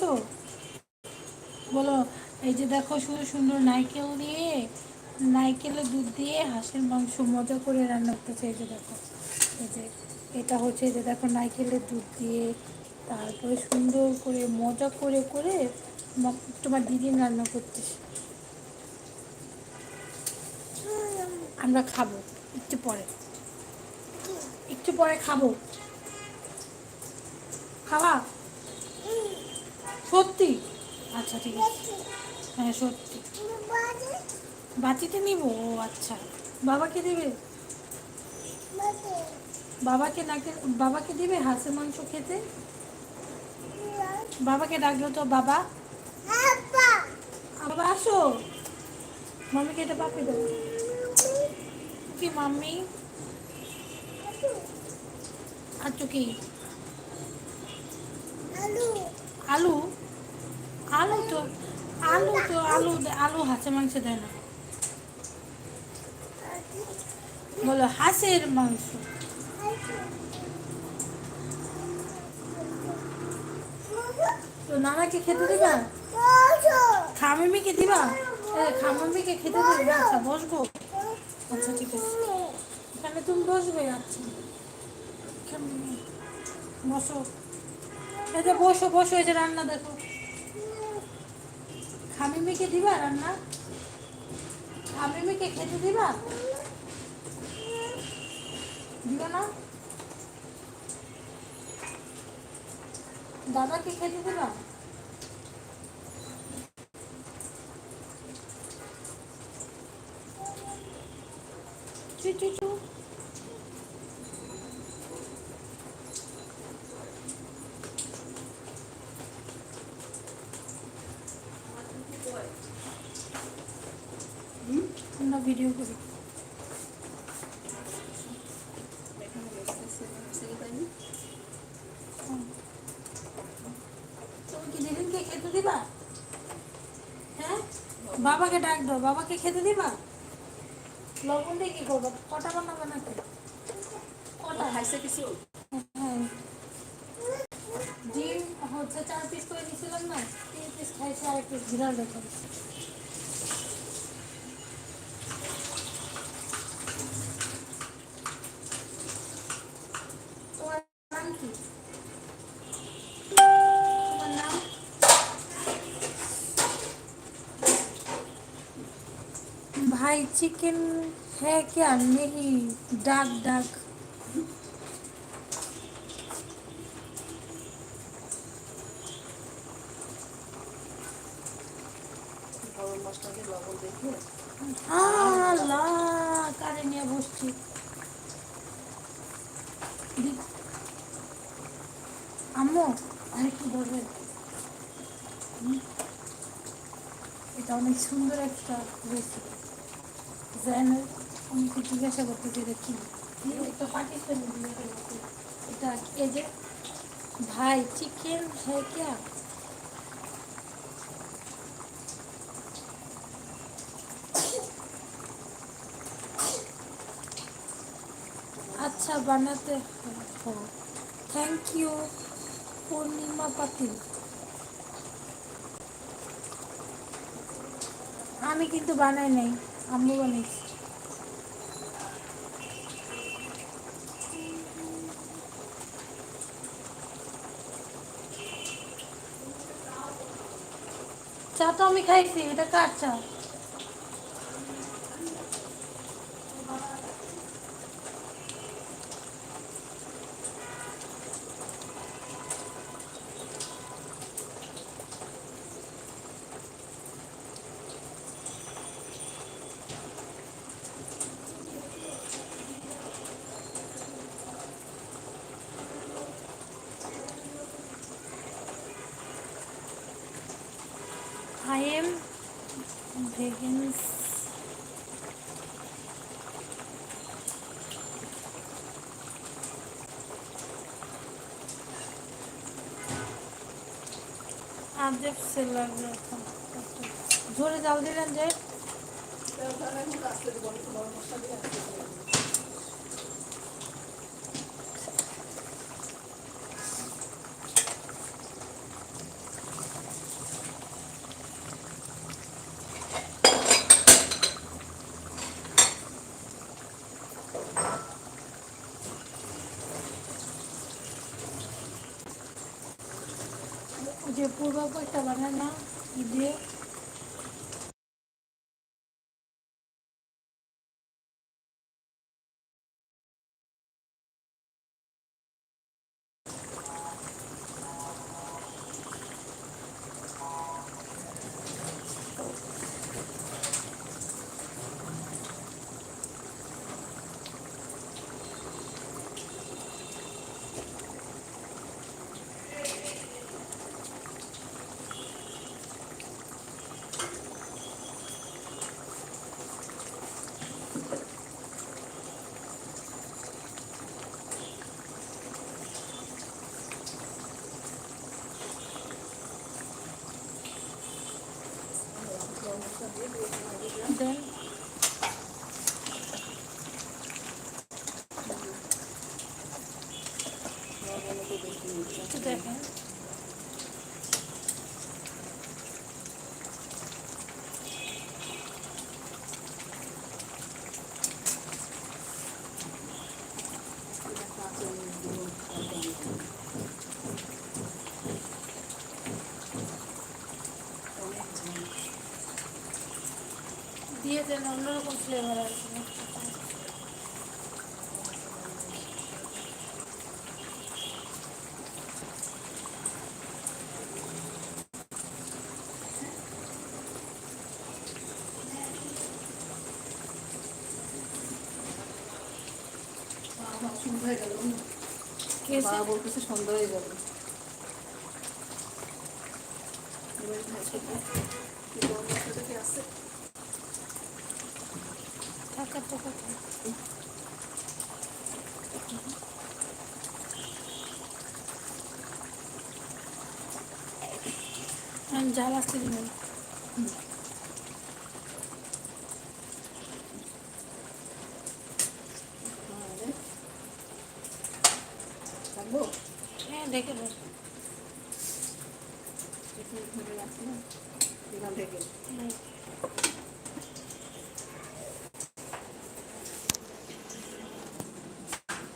তো? বলো, এই যে দেখো শুধু সুন্দর নারকেল দিয়ে, নারকেলের দুধ দিয়ে হাঁসের মাংস মজা করে রান্না করতেছে, এই যে দেখো। এই যে, এটা হচ্ছে যে দেখো নারকেলের দুধ দিয়ে, তারপরে সুন্দর করে, মজা করে করে তোমার দিদি রান্না করতেছে। আমরা খাব, একটু পরে। একটু পরে খাব। খাওয়া সত্যি? আচ্ছা ঠিক আছে। হ্যাঁ সত্যি। বাটিতে নিব? ও আচ্ছা। বাবাকে দেবে? বাবাকে নাকি বাবাকে দিবে হাঁসের মাংস খেতে? বাবাকে ডাকলো তো বাবা। বাবা, আসো। মাম্মিকে এটা পাপি দেবো। কি মাম্মি? আচ্ছা কি আলু আলু। তো, আলু তো আলু আলু হাঁসের মাংস দেয় না। বলো, হাঁসের মাংস। তো নানাকে খেতে দিবা? খামিমিকে দিবা? খামিমিকে খেতে দিবে? আচ্ছা বসবো। আচ্ছা ঠিক আছে। এখানে তুমি বসবে আচ্ছা। বসো। যে বসো বসো, এই রান্না দেখো। খামিমিকে দিবা রান্না? খামিমিকে খেতে দিবা? দিবা না? দাদাকে খেতে দিবা চু চু চু আমরা ভিডিও করি। হ্যাঁ? বাবাকে ডাক দাও বাবাকে খেতে দিবা? লবণ দিয়ে কি করব? কটা বানাবে নাকি কটা? খাইছে কিছু? হ্যাঁ। ডিম হচ্ছে চার পিস করে দিয়েছিলাম না তিন পিস খাইছে আর একটু ঘিরার দেখো তোমার নাম কি তোমার নাম भाई चिकन है क्या नहीं डाक डाक গরম মশলাকে লবণ দেখে আল্লাহ কারে নিয়ে বসছি দি- আম্মু আরেকটু ধরবে হুম। এটা অনেক সুন্দর একটা রেসিপি তো জিজ্ঞাসা করতে ভাই চিকেন আচ্ছা বানাতে থ্যাংক ইউ পূর্ণিমা পাতিল। আমি কিন্তু বানাই নাই। আম্মু বানাইছি চা তো আমি খাইছি এটা কার চা? Vegans. আজব সে লাগ রहा জোরে জাল দিলেন যে আস্তে গরম গরম মশলা দিয়ে আস্তে করে ওই যে পূর্বাপরটা বানায় না ই দিয়ে দিয়ে দেন অন্যরকম ফ্লেভার আসবে হয়ে বলতেছে সন্ধ্যা হয়ে গেল কি আছে? কথা। জাল আসতে তাহলে হ্যাঁ দেখে দেন এখানে ধরে এখান থেকে।